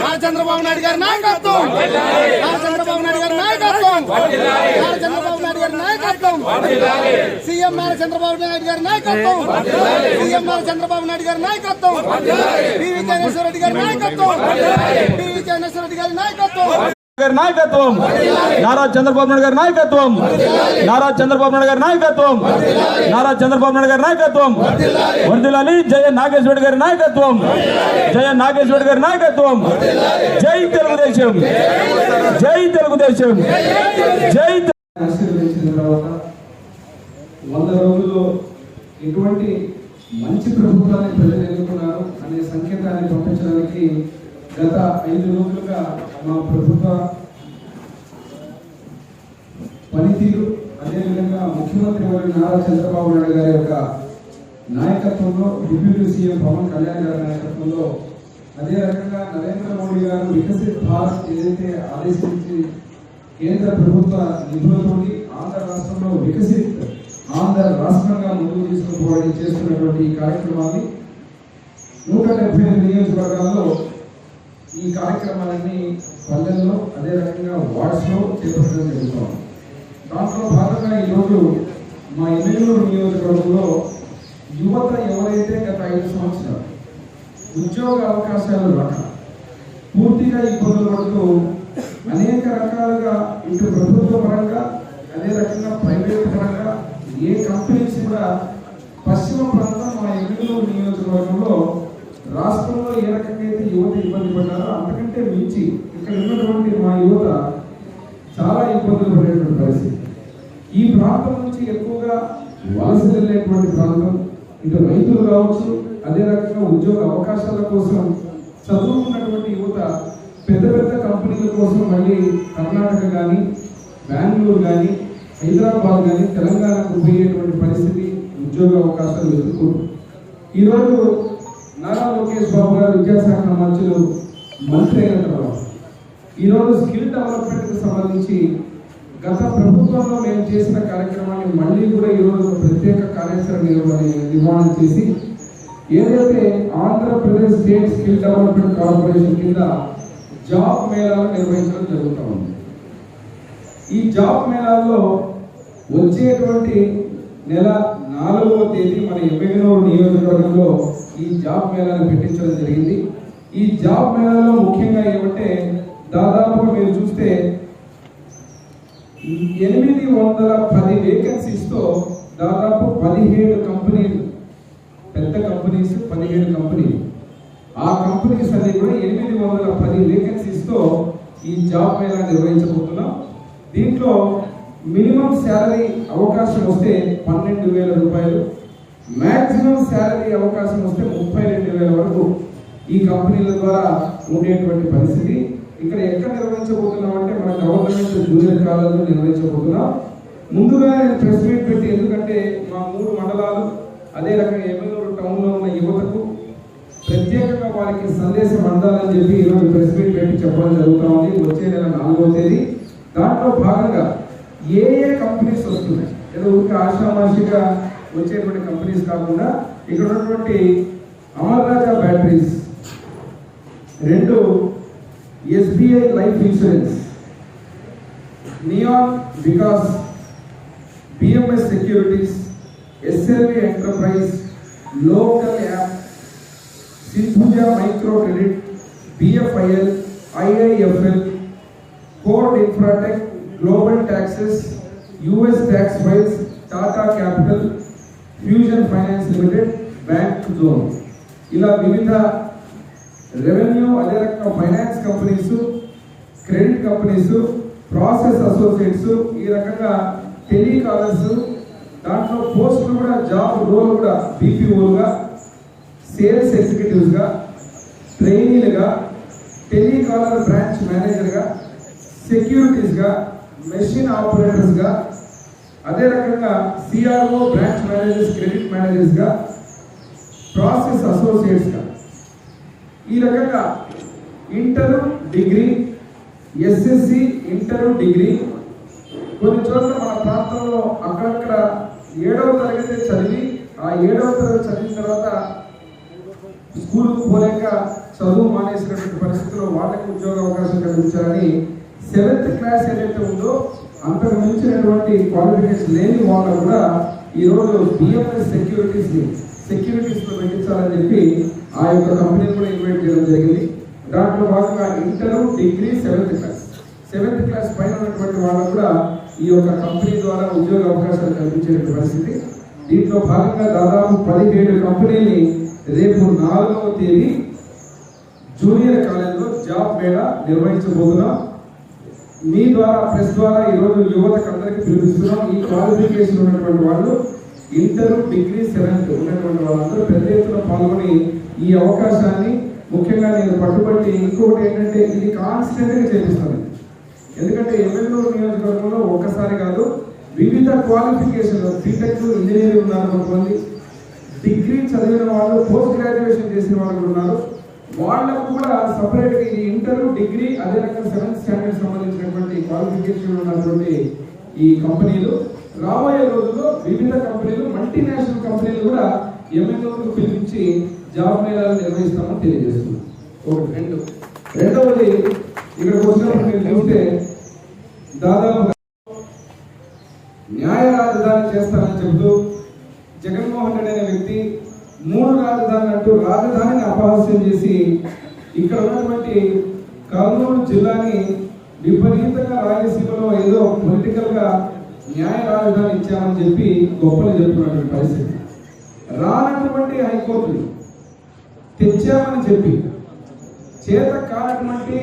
నారా చంద్రబాబు నాయుడు గారి నాయకత్వం. నారా చంద్రబాబు నాయుడు గారి నాయకత్వం. నారా చంద్రబాబు నాయుడు గారి నాయకత్వం. సీఎం నారా చంద్రబాబు నాయుడు గారి నాయకత్వం. సీఎం నారా చంద్రబాబు నాయుడు గారి నాయకత్వం. పివి చైనేశ్వర రెడ్డి గారి నాయకత్వం. పివి చైనేశ్వర రెడ్డి గారి నాయకత్వం. గారి నాయకత్వం. నారా చంద్రబాబు నాయుడు గారి నాయకత్వం. నారా చంద్రబాబు నాయుడు గారి నాయకత్వం. నారా చంద్రబాబు నాయుడు గారి నాయకత్వం. వర్దిలాలి జయ నాగేశ్వరి గారి నాయకత్వం. జయ నాగేశ్వరి గారి నాయకత్వం. జై తెలుగుదేశం. జై తెలుగుదేశం. జై వంద రోజుల్లో ఎటువంటి మంచి ప్రభుత్వాన్ని ప్రజలు ఎన్నుకున్నారు అనే సంకేతాన్ని పంపించడానికి గత ఐదు రోజులుగా మా ప్రభుత్వ పనితీరు అదేవిధంగా ముఖ్యమంత్రి వారి నారా చంద్రబాబు నాయుడు గారి యొక్క నాయకత్వంలో డిప్యూటీ సీఎం పవన్ కళ్యాణ్ గారి నాయకత్వంలో అదే రకంగా నరేంద్ర మోడీ గారు వికసిత్ భారత్ ఏదైతే ఆదేశించి కేంద్ర ప్రభుత్వ నిధులతో ఆంధ్ర రాష్ట్రంలో వికసిత్ ఆంధ్ర రాష్ట్రంగా ముందుకు తీసుకుపోవడానికి చేస్తున్నటువంటి ఈ కార్యక్రమాన్ని నూట డెబ్బై ఎనిమిది నియోజకవర్గాల్లో ఈ కార్యక్రమాలన్నీ పల్లెల్లో అదే రకంగా వార్డ్స్లో చేపట్టడం జరుగుతాం. దాంట్లో భాగంగా ఈరోజు మా ఎమ్మెల్యేలూరు నియోజకవర్గంలో యువత ఎవరైతే గత ఐదు సంవత్సరాలు ఉద్యోగ అవకాశాలు రాక పూర్తిగా ఇబ్బందులు పడుతూ అనేక రకాలుగా ఇటు ప్రభుత్వ పరంగా అదే రకంగా ప్రైవేట్ పరంగా ఏ కంపెనీస్ కూడా పశ్చిమ ప్రాంతం మా ఎమ్మెల్యేలూరు నియోజకవర్గంలో రాష్ట్రంలో ఏ రకంగా అయితే యువత ఇబ్బంది పడ్డారో అంతకంటే మించి ఇక్కడ ఉన్నటువంటి మా యువత చాలా ఇబ్బందులు పడేటువంటి పరిస్థితి. ఈ ప్రాంతం నుంచి ఎక్కువగా వలస వెళ్ళేటువంటి ప్రాంతం ఇటు రైతులు కావచ్చు అదే రకంగా ఉద్యోగ అవకాశాల కోసం చదువుకున్నటువంటి యువత పెద్ద పెద్ద కంపెనీల కోసం మళ్ళీ కర్ణాటక కానీ బెంగళూరు కానీ హైదరాబాద్ కానీ తెలంగాణకు పోయేటువంటి పరిస్థితి ఉద్యోగ అవకాశాలు వెతుక్కుంటుంది ఈరోజు నారా లోకేష్ బాబు గారు విద్యాశాఖ మంత్రులు మంత్రి అయిన తర్వాత ఈరోజు స్కిల్ డెవలప్మెంట్కి సంబంధించి గత ప్రభుత్వంలో మేము చేసిన కార్యక్రమాన్ని మళ్ళీ కూడా ఈరోజు ఒక ప్రత్యేక కార్యాచరణ నిర్వహణ నిర్మాణం చేసి ఏదైతే Andhra Pradesh state skill development corporation కింద జాబ్ మేళాలు నిర్వహించడం జరుగుతూ ఉంది. ఈ జాబ్ మేళాల్లో వచ్చేటువంటి నెల నాలుగవ తేదీ మన ఎమ్మెగనూరు నియోజకవర్గంలో ఈ జాబ్ మేళాను పెట్టించడం జరిగింది. ఈ జాబ్ మేళాలో ముఖ్యంగా ఏమంటే దాదాపుగా మీరు చూస్తే ఎనిమిది వందల పది వేకెన్సీస్తో దాదాపు పదిహేడు కంపెనీలు పెద్ద కంపెనీస్ పదిహేడు కంపెనీలు. ఆ కంపెనీస్ అన్ని కూడా ఎనిమిది వందల పది వేకెన్సీస్తో ఈ జాబ్ మేళా నిర్వహించబోతున్నాం. దీంట్లో మినిమం శాలరీ అవకాశం వస్తే పన్నెండు వేల రూపాయలు మ్యాక్సిమం శాలరీ అవకాశం వస్తే ముప్పై రెండు వేల వరకు ఈ కంపెనీల ద్వారా ఉండేటువంటి పరిస్థితి. ఇక్కడ ఎక్కడ నిర్వహించబోతున్నాం అంటే మన గవర్నమెంట్ జూనియర్ కాలేజీలో నిర్వహించబోతున్నాం. ముందుగా నేను ప్రెస్ మీట్ పెట్టి ఎందుకంటే మా మూడు మండలాలు అదే రకంగా ఎమ్మెల్యూరు టౌన్లో ఉన్న యువతకు ప్రత్యేకంగా వారికి సందేశం అందాలని చెప్పి ఈరోజు ప్రెస్ మీట్ పెట్టి చెప్పడం జరుగుతూ ఉంది. వచ్చే నెల నాలుగో తేదీ. దాంట్లో భాగంగా ఏ ఏ కంపెనీస్ వస్తున్నాయి? ఏదో ఊరికి ఆశామాషిగా వచ్చేటువంటి కంపెనీస్ కాకుండా ఇక్కడ ఉన్నటువంటి అమర్ రాజా బ్యాటరీస్ రెండు SBI life insurance neon Vikas BMS securities SLV enterprise local app Sindhuja micro credit BFIL IIFL court infratech global taxes US tax files Tata capital fusion finance limited bank zone ఇలా వివిధ revenue అదే రకంగా finance companies credit companies process associates ఈ రకంగా telecallers దాంట్లో పోస్టులు కూడా job role కూడా బీపీఓలుగా సేల్స్ ఎగ్జిక్యూటివ్స్గా ట్రైనీలుగా టెలికాలర్ బ్రాంచ్ మేనేజర్గా సెక్యూరిటీస్గా మెషిన్ ఆపరేటర్స్గా అదే రకంగా సిఆర్ఓ బ్రాంచ్ మేనేజర్స్ క్రెడిట్ మేనేజర్స్గా ప్రాసెస్ అసోసియేట్స్గా ఈ రకంగా inter degree SSC inter degree కొన్ని చోట్ల మన ప్రాంతంలో అక్కడక్కడ ఏడవ తరగతి చదివి ఆ ఏడవ తరగతి చదివిన తర్వాత స్కూల్కు పోలేక చదువు మానేసినటువంటి పరిస్థితుల్లో వాళ్ళకి ఉద్యోగ అవకాశం కల్పించాలని సెవెంత్ క్లాస్ ఏదైతే ఉందో అంతకు మించినటువంటి క్వాలిఫికేషన్ లేని వాళ్ళు కూడా ఈ రోజు బిఎంఎస్ సెక్యూరిటీస్ సెక్యూరిటీస్లో పెట్టించాలని చెప్పి ఆ యొక్క కంపెనీని కూడా ఇన్వైట్ చేయడం జరిగింది. దాంట్లో భాగంగా inter degree seventh class seventh class పైన ఉన్నటువంటి వాళ్ళకు కూడా ఈ యొక్క కంపెనీ ద్వారా ఉద్యోగ అవకాశాలు కల్పించేటువంటి పరిస్థితి. దీంట్లో భాగంగా దాదాపు పదిహేడు కంపెనీని రేపు నాలుగవ తేదీ జూనియర్ కాలేజీలో జాబ్ మేళా నిర్వహించబోతున్నాం. మీ ద్వారా ప్రెస్ ద్వారా ఈరోజు యువతకు అందరికీ పిలుపుస్తున్నాం ఈ క్వాలిఫికేషన్ ఉన్నటువంటి వాళ్ళు ఇంటర్ డిగ్రీ సెవెంత్ ఉన్నటువంటి వాళ్ళందరూ పెద్ద ఎత్తున పాల్గొని ఈ అవకాశాన్ని ముఖ్యంగా నేను పట్టుబట్టి ఇంకొకటి ఏంటంటే ఇది కాన్స్టెంట్గా చేపిస్తాను ఎందుకంటే ఎమ్మెల్యేలు నియోజకవర్గంలో ఒక్కసారి కాదు వివిధ క్వాలిఫికేషన్ బీటెక్ ఇంజనీరింగ్ ఉన్నారు కొంతమంది డిగ్రీ చదివిన వాళ్ళు పోస్ట్ గ్రాడ్యుయేషన్ చేసిన వాళ్ళు కూడా ఉన్నారు. వాళ్ళకు కూడా సపరేట్గా ఈ ఇంటర్ డిగ్రీ అదే రకంగా సెవెంత్ స్టాండర్డ్ సంబంధించినటువంటి క్వాలిఫికేషన్ ఉన్నటువంటి ఈ కంపెనీలు. రాబోయే రోజుల్లో వివిధ కంపెనీలు మల్టీనేషనల్ కంపెనీలు కూడా ఎంఎన్ఓలకు పిలిపించి జాబ్ మేళాలు నిర్వహిస్తామని తెలియజేస్తున్నాం. ఒకటి రెండు. రెండవది ఇక్కడికి వచ్చినప్పుడు మీరు చూస్తే దాదాపు న్యాయ రాజధాని చేస్తానని చెబుతూ జగన్మోహన్ రెడ్డి అనే వ్యక్తి మూడు రాజధాని అంటూ రాజధానిని అపహాస్యం చేసి ఇక్కడ ఉన్నటువంటి కర్నూలు జిల్లాని విపరీతంగా రాయలసీమలో ఏదో పొలిటికల్గా న్యాయ రాజధాని ఇచ్చామని చెప్పి గొప్పలు చెప్తున్నటువంటి పరిస్థితి. రానటువంటి హైకోర్టు తెచ్చామని చెప్పి చేత కానటువంటి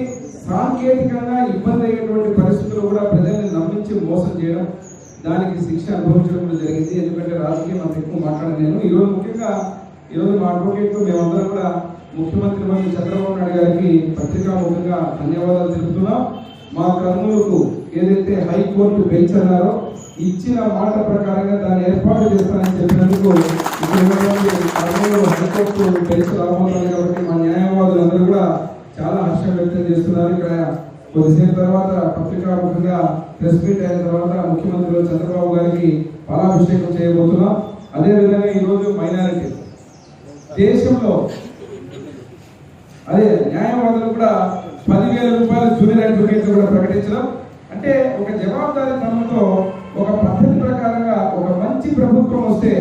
సాంకేతికంగా ఇబ్బంది అయ్యేటువంటి పరిస్థితులు కూడా ప్రజల్ని నమ్మించి మోసం చేయడం దానికి శిక్ష అనుభవించడం జరిగింది. ఎందుకంటే రాజకీయం అంత ఎక్కువ మాట్లాడలేను. నేను ఈరోజు ముఖ్యంగా ఈరోజు మా అడ్వకేట్ మేమందరం కూడా ముఖ్యమంత్రి మంత్రి చంద్రబాబు నాయుడు గారికి పత్రికాముఖంగా ధన్యవాదాలు తెలుపుతున్నాం. మా కర్నూలుకు ఏదైతే హైకోర్టు బెంచ్ అన్నారో ఇచ్చిన మాట ప్రకారంగా దాన్ని ఏర్పాటు చేస్తానని చెప్పినందుకు కర్నూలు హైకోర్టు బెంచ్ రాబోతుంది కాబట్టి మా న్యాయవాదులు అందరూ కూడా చాలా హర్షం వ్యక్తం చేస్తున్నారు. ఇక్కడ కొద్దిసేపు తర్వాత పత్రికాముఖంగా ప్రెస్ మీట్ అయిన తర్వాత ముఖ్యమంత్రి చంద్రబాబు గారికి పాలాభిషేకం చేయబోతున్నాం. అదే విధంగా ఈ రోజు మైనారిటీ దేశంలో అదే న్యాయవాదులు కూడా పదివేల రూపాయలు జూనియర్ అడ్వకేట్ కూడా ప్రకటించడం. అంటే ఒక జవాబుదారీ క్రమంతో ఒక పద్ధతి ప్రకారంగా ఒక మంచి ప్రభుత్వం వస్తే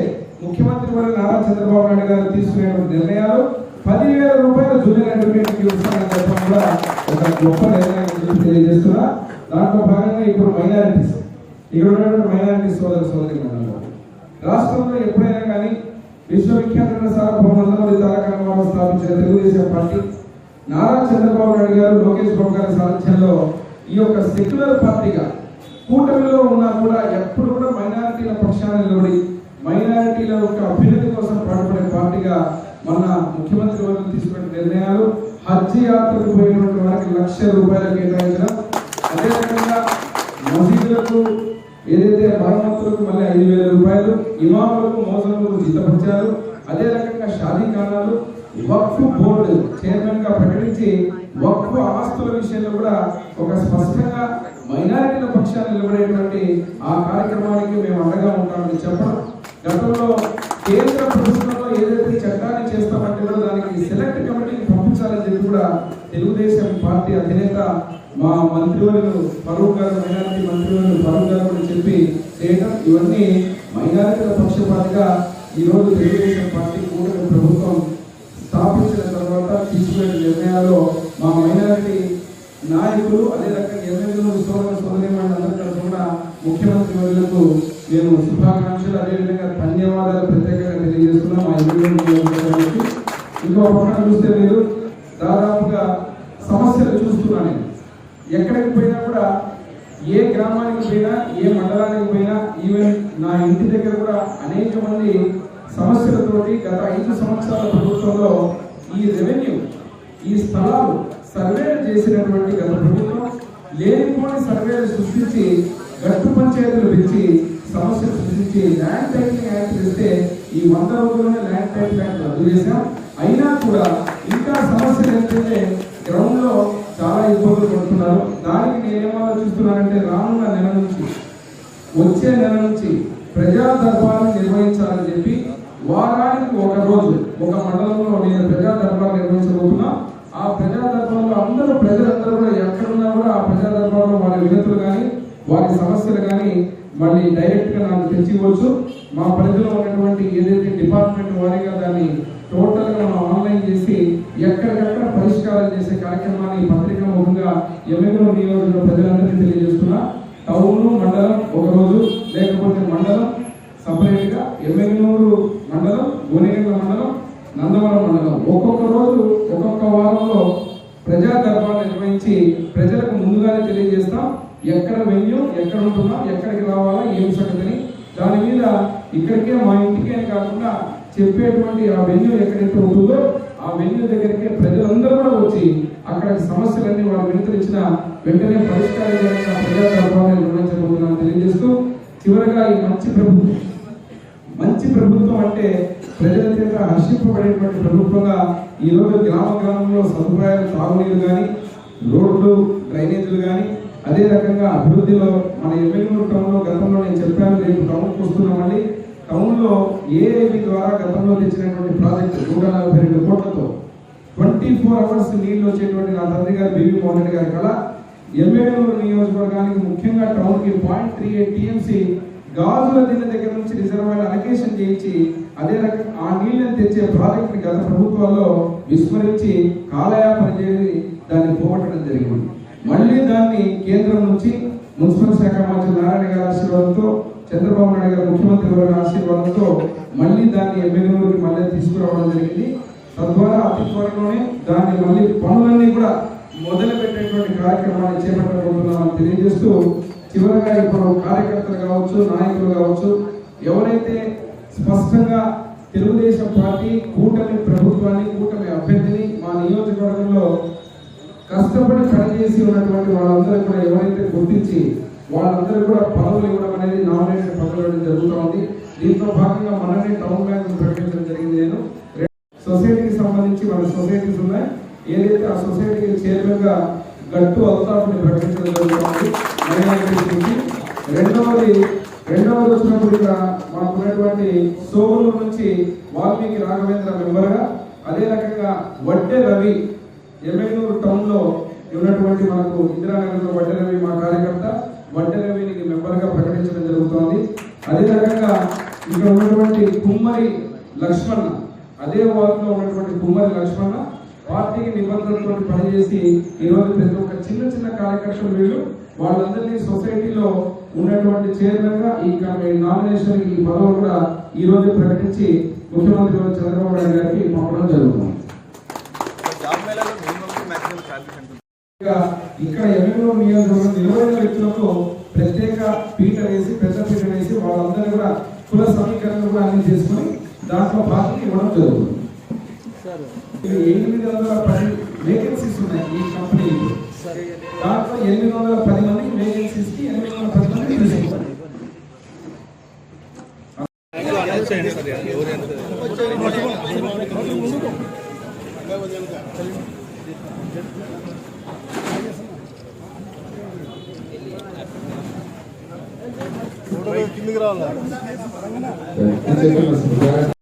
ముఖ్యమంత్రి వారు నారా చంద్రబాబు నాయుడు గారు తీసుకునే నిర్ణయాలు పదివేల రూపాయలు జూనియర్ అడ్వకేట్ చెప్పడం కూడా ఒక గొప్ప నిర్ణయం తెలియజేస్తున్నా. దాంట్లో భాగంగా ఇప్పుడు మైనారిటీస్ ఇక్కడ ఉన్నటువంటి మైనారిటీ సోదర సోదరి రాష్ట్రంలో ఎప్పుడైనా కానీ విశ్వవిఖ్యాత సార్వభౌమంలో తారక రామారావు స్థాపించిన తెలుగుదేశం పార్టీ నారా చంద్రబాబు నాయుడు గారు లోకేష్ బాబు గారి సారథ్యంలో ఈ యొక్క సెక్యులర్ పార్టీగా కూటమిలో ఉన్నా కూడా ఎప్పుడు కూడా మైనారిటీల పక్షాన నిలబడి మైనారిటీల యొక్క అభ్యున్నతి కోసం పాటుపడే పార్టీగా మన ముఖ్యమంత్రి వారు తీసుకున్న నిర్ణయాలు హజ్ యాత్రకు పోయినటువంటి వారికి లక్ష రూపాయలు కేటాయించడం అదేవిధంగా మసీదులకు ఏదైతే మరమ్మతులకు మళ్ళీ ఐదు వేల రూపాయలు ఇమాములకు మోసములకు జీతపరిచారు అదే రకంగా షాదీ ఖానాలు వక్ఫ్ బోర్డు చైర్మన్గా ప్రకటించి వక్ఫ్ ఆస్తుల విషయంలో కూడా ఒక స్పష్టంగా మైనారిటీల పక్షాన్ని నిలబడేటువంటి ఆ కార్యక్రమానికి మేము అండగా ఉంటామని చెప్పడం. గతంలో కేంద్ర ప్రభుత్వంలో ఏదైతే చట్టాన్ని చేస్తామంటే కూడా దానికి సెలెక్ట్ కమిటీని పంపించాలని చెప్పి కూడా తెలుగుదేశం పార్టీ అధినేత మా మంత్రివర్యులు ఫరూక్ గారు మైనారిటీ మంత్రివర్యులు ఫరూక్ గారు కూడా చెప్పి చేయడం ఇవన్నీ మైనారిటీల పక్షపాతిగా ఈ రోజు తెలుగుదేశం పార్టీ కూటమి ప్రభుత్వం స్థాపించిన తర్వాత తీసుకునే నిర్ణయాల్లో మా మైనారిటీ నాయకులు అదే రకంగా ఎమ్మెల్యేలు సోదర సోదరిమణులందరూ తరఫున కూడా ముఖ్యమంత్రి వర్యులకు మేము శుభాకాంక్షలు అదేవిధంగా ధన్యవాదాలు ప్రత్యేకంగా తెలియజేస్తున్నాం మా ఎమ్మెల్యే ఇంకో పక్కన చూస్తే మీరు దాదాపుగా సమస్యలు చూస్తున్నాను నేను. ఎక్కడికి పోయినా కూడా ఏ గ్రామానికి పోయినా ఏ మండలానికి పోయినా ఈవెన్ నా ఇంటి దగ్గర కూడా అనేక మంది సమస్యలతోటి గత ఐదు సంవత్సరాల ప్రభుత్వంలో ఈ రెవెన్యూ ఈ స్థలాలు సర్వేలు చేసినటువంటి గత ప్రభుత్వం లేనిపోని సర్వేలు సృష్టించి గట్టు పంచాయతీలు పెంచి సమస్యలు సృష్టించి ల్యాండ్ టైటిలింగ్ యాక్ట్ చేస్తే ఈ వంద రోజుల్లోనే ల్యాండ్ టైటిల్ యాక్ట్ రద్దు చేశాం. అయినా కూడా ఇంకా సమస్యలు ఏంటంటే గ్రౌండ్లో చాలా ఇబ్బందులు పడుతున్నారు. దానికి నేనేం ఆలోచిస్తున్నానంటే రానున్న నెల నుంచి వచ్చే నెల నుంచి ప్రజా దర్బారు నిర్వహించాలని చెప్పి వారానికి ఒక రోజు ఒక మండలంలో నేను ప్రజా దర్బార్ నిర్వహించబోతున్నా. ఆ ప్రజా దర్బార్లో అందరూ ప్రజలందరూ కూడా ఎక్కడున్నా కూడా ఆ ప్రజా దర్బార్లో వారి వినతులు కానీ వారి సమస్యలు కానీ మళ్ళీ డైరెక్ట్గా నాకు తెచ్చివచ్చు మా పరిధిలో ఉన్నటువంటి ఏదైతే డిపార్ట్మెంట్ వారీగా దాన్ని టోటల్గా మనం ఆన్లైన్ చేసి ఎక్కడికక్కడ పరిష్కారం చేసే కార్యక్రమాన్ని పత్రికా ముఖంగా ఎమ్మెల్యే నియోజకవర్గ ప్రజలందరికీ తెలియజేస్తున్నా. టౌన్ మండలం ఒక రోజు లేకపోతే మండలం సపరేట్గా ఎమ్మెల్యేనూరు మండలం గోనేగండ్ల మండలం నందవరం మండలం. ఒక్కొక్క రోజు ఒక్కొక్క వారంలో ప్రజా దర్బార్ నిర్వహించి ప్రజలకు ముందుగానే తెలియజేస్తాం. ఎక్కడ వెన్యూ ఎక్కడ ఉంటున్నాం ఎక్కడికి రావాలా ఏం సంగతిని? దాని మీద ఇక్కడికే మా ఇంటికే కాకుండా చెప్పేటువంటి ఆ వెన్యూ ఎక్కడైతే ఉంటుందో ఆ వెన్యూ దగ్గరికి ప్రజలందరూ కూడా వచ్చి అక్కడ సమస్యలన్నీ వాళ్ళు వినతరించిన వెంటనే పరిష్కారం చేయాలని ప్రజా దర్బార్ని నిర్వహించబోతున్నాను తెలియజేస్తూ చివరగా ఈ మంచి ప్రభుత్వం. మంచి ప్రభుత్వం అంటే ప్రజల చేత హర్షింపబడేటువంటి ప్రభుత్వంగా ఈ రోజు గ్రామ గ్రామంలో సదుపాయాలు తాగునీరు కానీ రోడ్లు డ్రైనేజీలు కానీ అదే రకంగా అభివృద్ధిలో మన ఎమ్మెల్యే టౌన్లో గతంలో నేను చెప్పాను రేపు టౌన్కి వస్తున్నామని టౌన్లో ఏఐబి ద్వారా గతంలో తెచ్చినటువంటి ప్రాజెక్టు నూట నలభై రెండు కోట్లతో ట్వంటీ ఫోర్ అవర్స్ నీళ్ళు వచ్చేటువంటి నా తండ్రి గారు బివి మోహన్ రెడ్డి గారి కళ. ఎమ్మెల్యేలు నియోజకవర్గానికి ముఖ్యంగా టౌన్కి point three eight TMC Gajula Dinne దగ్గర నుంచి రిజర్వాయర్ అలొకేషన్ చేయించి అదే రకంగా ఆ నీళ్ళని తెచ్చే ప్రాజెక్ట్ గత ప్రభుత్వాల్లో విస్మరించి కాలయాపన చేసి దాన్ని పోగొట్టడం జరిగింది. మళ్ళీ దాన్ని కేంద్రం నుంచి మున్సిపల్ శాఖ మంత్రి నారాయణ గారి ఆశీర్వాదంతో చంద్రబాబు నాయుడు గారు ముఖ్యమంత్రి గారి ఆశీర్వాదంతో మళ్ళీ దాన్ని ఎమ్మెల్యేలోకి మళ్ళీ తీసుకురావడం జరిగింది. తద్వారా అతి త్వరలోనే దాన్ని మళ్ళీ పనులన్నీ కూడా మొదలు పెట్టేటువంటి కార్యక్రమాన్ని చేపట్టబోతున్నామని తెలియజేస్తూ చివరగా ఇప్పుడు కార్యకర్తలు కావచ్చు నాయకులు కావచ్చు ఎవరైతే స్పష్టంగా తెలుగుదేశం పార్టీ కూటమి ప్రభుత్వాన్ని కూటమి అభ్యర్థిని మా నియోజకవర్గంలో కష్టపడి పనిచేసి ఉన్నటువంటి వాళ్ళందరూ కూడా ఎవరైతే గుర్తించి వాళ్ళందరూ కూడా పదవులు ఇవ్వడం అనేది నామినేషన్ పదవులు ఇవ్వడం జరుగుతూ ఉంది. దీంతో భాగంగా మనల్ని టౌన్ బ్యాంక్ ప్రకటించడం జరిగింది నేను. సొసైటీకి సంబంధించి మన సొసైటీస్ ఉన్నాయి. ఏదైతే ఆ సొసైటీకి చైర్మన్గా గట్టు అవుతామని ప్రకటించడం జరుగుతుంది రెండవది రెండవది వచ్చినప్పుడు ఇక్కడ మాకు ఉన్నటువంటి నుంచి వాల్మీకి రాఘవేంద్ర మెంబర్గా అదే రకంగా వడ్డే రవి ఎమ్మెల్యేరు టౌన్లో ఉన్నటువంటి మనకు ఇందిరానగర్లో వడ్డరవి మా కార్యకర్త వడ్డే మెంబర్గా మెంబర్గా ప్రకటించడం జరుగుతోంది. అదే రకంగా ఇక్కడ ఉన్నటువంటి కుమ్మరి లక్ష్మణ్ అదే వార్డులో ఉన్నటువంటి కుమ్మరి లక్ష్మణ పార్టీకి నిబంధనలతో పనిచేసి ఈ రోజు ప్రతి ఒక్క చిన్న చిన్న కార్యకర్తలు వీళ్ళు. వాళ్ళందరినీ సొసైటీలో ఉన్నటువంటి చైర్మన్గా ఈ నామినేషన్ ఈ పదవి కూడా ఈ రోజు ప్రకటించి ముఖ్యమంత్రి చంద్రబాబు నాయుడు గారికి పంపడం జరుగుతుంది జాబ్ మేళాలో మినిమం మాక్సిమం శాలరీస్ ఎంత ఇక ఇక్కడ ఎమ్మెల్యే నియోజకవర్గం నిలబడిన వ్యక్తులకు ప్రత్యేక పీట వేసి పెద్ద పీట వేసి వాళ్ళందరూ కూడా కుల సమీకరణలు కూడా అన్ని చేసుకుని దాంట్లో బాధ్యత ఇవ్వడం జరుగుతుంది. ఎనిమిది వందల పది వేకెన్సీస్ ఉన్నాయి ఈ కంపెనీలో దాంట్లో ఎనిమిది వందల పది మందికి వేకెన్సీస్కి ఎనిమిది వందల పది మంది తీసుకుంటారు. కిందకి